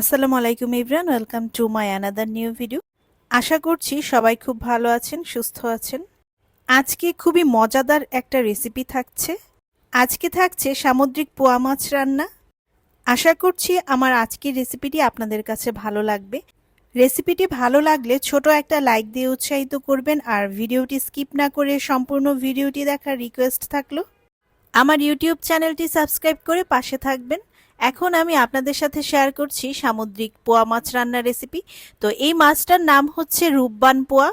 আসসালামু আলাইকুম Ibran, welcome to my another new video. আশা করছি সবাই খুব ভালো আছেন, সুস্থ আছেন। আজকে খুবই মজাদার একটা রেসিপি থাকছে। আজকে থাকছে সামুদ্রিক পোয়া মাছ রান্না। আশা করছি আমার আজকের রেসিপিটি আপনাদের কাছে ভালো লাগবে। রেসিপিটি ভালো লাগলে ছোট একটা লাইক দিয়ে উৎসাহিত করবেন আর ভিডিওটি স্কিপ না করে সম্পূর্ণ ভিডিওটি দেখার রিকোয়েস্ট থাকল। আমার ইউটিউব চ্যানেলটি সাবস্ক্রাইব করে পাশে থাকবেন। এখন আমি আপনাদের সাথে শেয়ার করছি সামুদ্রিক পোয়া মাছ রান্নার রেসিপি তো এই মাছটার নাম হচ্ছে রূপবান পোয়া।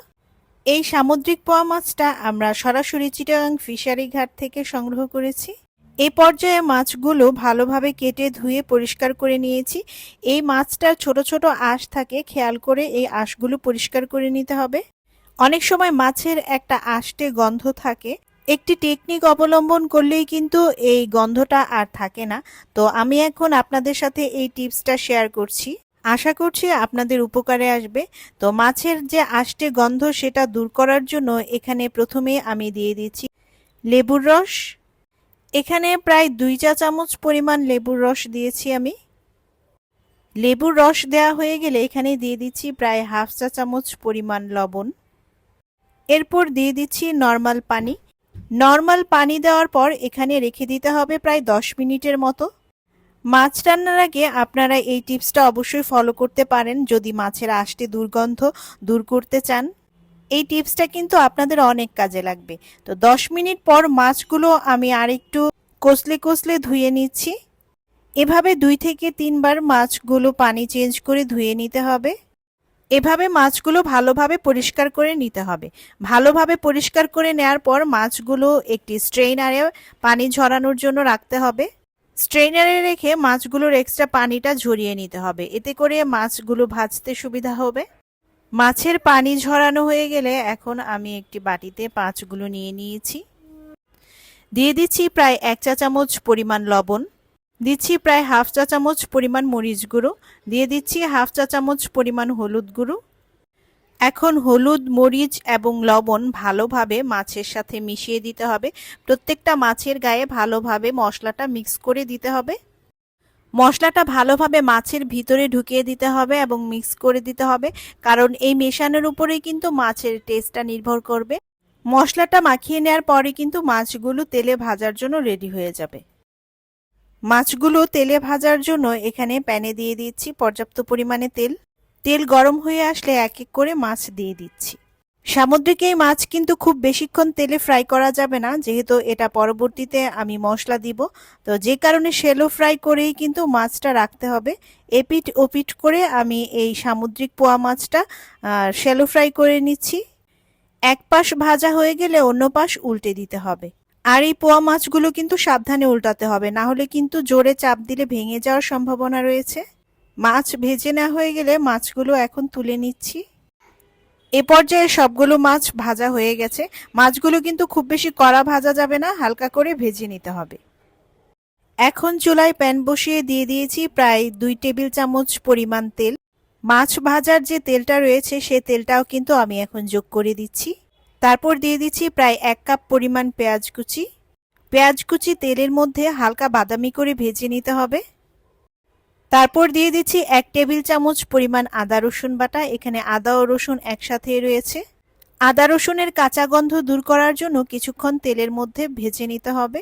এই সামুদ্রিক পোয়া মাছটা আমরা সরাসরি চিটাগাং ফিশারি ঘাট থেকে সংগ্রহ করেছি। এই পর্যায়ে মাছগুলো ভালোভাবে কেটে ধুয়ে পরিষ্কার করে নিয়েছি। এই মাছটার ছোট ছোট আঁশ থাকে, খেয়াল করে এই আঁশগুলো পরিষ্কার করে নিতে হবে। অনেক সময় মাছের একটা আষ্টে গন্ধ থাকে একটি টেকনিক অবলম্বন করলেই কিন্তু এই গন্ধটা আর থাকে না। তো আমি এখন আপনাদের সাথে এই টিপসটা শেয়ার করছি। আশা করছি আপনাদের উপকারে আসবে। তো মাছের যে আষ্টে গন্ধ সেটা দূর করার জন্য এখানে প্রথমে আমি দিয়ে দিচ্ছি লেবুর রস। এখানে প্রায় দুই চা চামচ পরিমাণ লেবুর রস দিয়েছি আমি। লেবুর রস দেওয়া হয়ে গেলে এখানে দিয়ে দিচ্ছি প্রায় হাফ চা চামচ পরিমাণ লবণ। এরপর দিয়ে দিচ্ছি নর্মাল পানি। নর্মাল পানি দেওয়ার পর এখানে রেখে দিতে হবে প্রায় দশ মিনিটের মতো। মাছ রান্নার আগে আপনারা এই টিপসটা অবশ্যই ফলো করতে পারেন যদি মাছের আষ্টে দুর্গন্ধ দূর করতে চান। এই টিপসটা কিন্তু আপনাদের অনেক কাজে লাগবে। তো দশ মিনিট পর মাছগুলো আমি আরেকটু কষলে কষলে ধুয়ে নিচ্ছি। এভাবে দুই থেকে তিনবার মাছগুলো পানি চেঞ্জ করে ধুয়ে নিতে হবে। এভাবে মাছগুলো ভালোভাবে পরিষ্কার করে নিতে হবে। ভালোভাবে পরিষ্কার করে নেওয়ার পর মাছগুলো একটি স্ট্রেইনারে পানি ঝরানোর জন্য রাখতে হবে। স্ট্রেইনারে রেখে মাছগুলোর এক্সট্রা পানিটা ঝরিয়ে নিতে হবে। এতে করে মাছগুলো ভাজতে সুবিধা হবে। মাছের পানি ঝরানো হয়ে গেলে এখন আমি একটি বাটিতে মাছগুলো নিয়ে নিয়েছি। দিয়ে দিচ্ছি প্রায় এক চা চামচ পরিমাণ লবণ। দিচ্ছি প্রায় হাফ চা চামচ পরিমাণ মরিচ গুঁড়ো। দিয়ে দিচ্ছি হাফ চা চামচ পরিমাণ হলুদ গুঁড়ো। এখন হলুদ, মরিচ এবং লবণ ভালোভাবে মাছের সাথে মিশিয়ে দিতে হবে। প্রত্যেকটা মাছের গায়ে ভালোভাবে মশলাটা মিক্স করে দিতে হবে। মশলাটা ভালোভাবে মাছের ভিতরে ঢুকিয়ে দিতে হবে এবং মিক্স করে দিতে হবে। কারণ এই মেশানোর উপরেই কিন্তু মাছের টেস্টটা নির্ভর করবে। মশলাটা মাখিয়ে নেওয়ার পরে কিন্তু মাছগুলো তেলে ভাজার জন্য রেডি হয়ে যাবে। মাছগুলো তেলে ভাজার জন্য এখানে প্যানে দিয়ে দিচ্ছি পর্যাপ্ত পরিমাণে তেল। তেল গরম হয়ে আসলে এক এক করে মাছ দিয়ে দিচ্ছি। সামুদ্রিক এই মাছ কিন্তু খুব বেশিক্ষণ তেলে ফ্রাই করা যাবে না, যেহেতু এটা পরবর্তীতে আমি মশলা দিব। তো যে কারণে শেলো ফ্রাই করেই কিন্তু মাছটা রাখতে হবে। এপিট ওপিট করে আমি এই সামুদ্রিক পোয়া মাছটা শেলো ফ্রাই করে নিচ্ছি। এক পাশ ভাজা হয়ে গেলে অন্য পাশ উল্টে দিতে হবে। আর এই পোয়া মাছগুলো কিন্তু সাবধানে উল্টাতে হবে, না হলে কিন্তু জোরে চাপ দিলে ভেঙে যাওয়ার সম্ভাবনা রয়েছে। মাছ ভেজে না হয়ে গেলে মাছগুলো এখন তুলে নিচ্ছি। এ পর্যায়ে সবগুলো মাছ ভাজা হয়ে গেছে। মাছগুলো কিন্তু খুব বেশি কড়া ভাজা যাবে না, হালকা করে ভেজে নিতে হবে। এখন চুলায় প্যান বসিয়ে দিয়ে দিয়েছি প্রায় দুই টেবিল চামচ পরিমাণ তেল। মাছ ভাজার যে তেলটা রয়েছে, সে তেলটাও কিন্তু আমি এখন যোগ করে দিচ্ছি। তারপর দিয়ে দিচ্ছি প্রায় এক কাপ পরিমাণ পেঁয়াজ কুচি। পেঁয়াজ কুচি তেলের মধ্যে হালকা বাদামি করে ভেজে নিতে হবে। তারপর দিয়ে দিচ্ছি এক টেবিল চামচ পরিমাণ আদা, রসুন বাটা, এখানে আদা ও রসুন একসাথে রয়েছে। আদা, রসুনের কাঁচা গন্ধ দূর করার জন্য কিছুক্ষণ তেলের মধ্যে ভেজে নিতে হবে।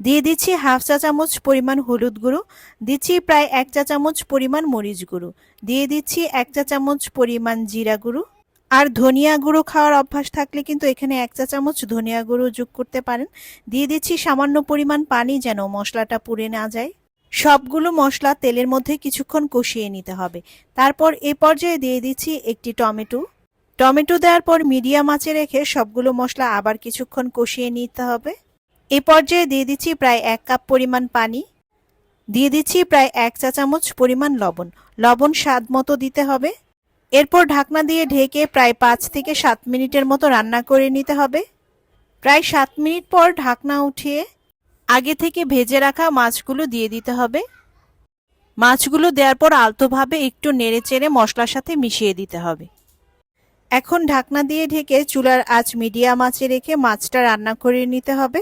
দিয়ে দিচ্ছি হাফ চা চামচ পরিমাণ হলুদ গুঁড়ো। দিচ্ছি প্রায় এক চা চামচ পরিমাণ মরিচ গুঁড়ো। দিয়ে দিচ্ছি এক চা চামচ পরিমাণ জিরা গুঁড়ো। আর ধনিয়া গুঁড়ো খাওয়ার অভ্যাস থাকলে কিন্তু এখানে এক চা চামচ ধনিয়া গুঁড়ো যোগ করতে পারেন। দিয়ে দিচ্ছি সামান্য পরিমাণ পানি যেন মশলাটা পুড়ে না যায়। সবগুলো মশলা তেলের মধ্যে কিছুক্ষণ কষিয়ে নিতে হবে। তারপর এ পর্যায়ে দিয়ে দিচ্ছি একটি টমেটো। টমেটো দেওয়ার পর মিডিয়াম আঁচে রেখে সবগুলো মশলা আবার কিছুক্ষণ কষিয়ে নিতে হবে। এ পর্যায়ে দিয়ে দিচ্ছি প্রায় এক কাপ পরিমাণ পানি। দিয়ে দিচ্ছি প্রায় এক চা চামচ পরিমাণ লবণ। লবণ স্বাদ মতো দিতে হবে। এরপর ঢাকনা দিয়ে ঢেকে প্রায় পাঁচ থেকে সাত মিনিটের মতো রান্না করে নিতে হবে। প্রায় সাত মিনিট পর ঢাকনা উঠিয়ে আগে থেকে ভেজে রাখা মাছগুলো দিয়ে দিতে হবে। মাছগুলো দেওয়ার পর আলতোভাবে একটু নেড়ে চেড়ে মশলার সাথে মিশিয়ে দিতে হবে। এখন ঢাকনা দিয়ে ঢেকে চুলার আঁচ মিডিয়াম আঁচে রেখে মাছটা রান্না করে নিতে হবে।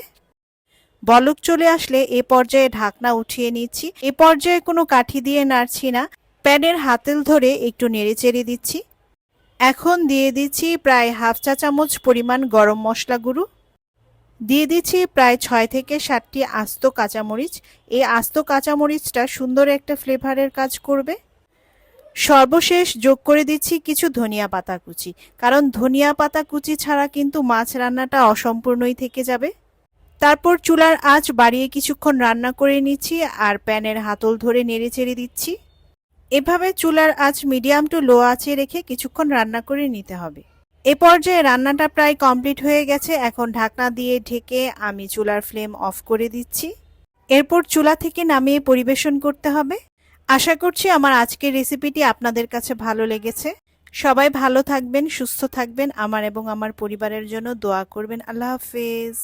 বলক চলে আসলে এ পর্যায়ে ঢাকনা উঠিয়ে নিচ্ছি। এ পর্যায়ে কোনো কাঠি দিয়ে নাড়ছি না। প্যানের হাতেল ধরে একটু নেড়ে চেড়ে দিচ্ছি। এখন দিয়ে দিচ্ছি প্রায় হাফ চা চামচ পরিমাণ গরম মশলা গুঁড়ো। দিয়ে দিচ্ছি প্রায় ছয় থেকে সাতটি আস্ত কাঁচামরিচ। এই আস্ত কাঁচামরিচটা সুন্দর একটা ফ্লেভারের কাজ করবে। সর্বশেষ যোগ করে দিচ্ছি কিছু ধনিয়া পাতা কুচি, কারণ ধনিয়া পাতা কুচি ছাড়া কিন্তু মাছ রান্নাটা অসম্পূর্ণই থেকে যাবে। তারপর চুলার আঁচ বাড়িয়ে কিছুক্ষণ রান্না করে নিচ্ছি আর প্যানের হাতল ধরে নেড়ে চেড়ে দিচ্ছি। এভাবে চুলার আঁচ মিডিয়াম টু লো আঁচে রেখে কিছুক্ষণ রান্না করে নিতে হবে। এ পর্যায়ে রান্নাটা প্রায় কমপ্লিট হয়ে গেছে। এখন ঢাকনা দিয়ে ঢেকে আমি চুলার ফ্লেম অফ করে দিচ্ছি। এরপর চুলা থেকে নামিয়ে পরিবেশন করতে হবে। আশা করছি আমার আজকের রেসিপিটি আপনাদের কাছে ভালো লেগেছে। সবাই ভালো থাকবেন, সুস্থ থাকবেন। আমার এবং আমার পরিবারের জন্য দোয়া করবেন। আল্লাহ হাফেজ।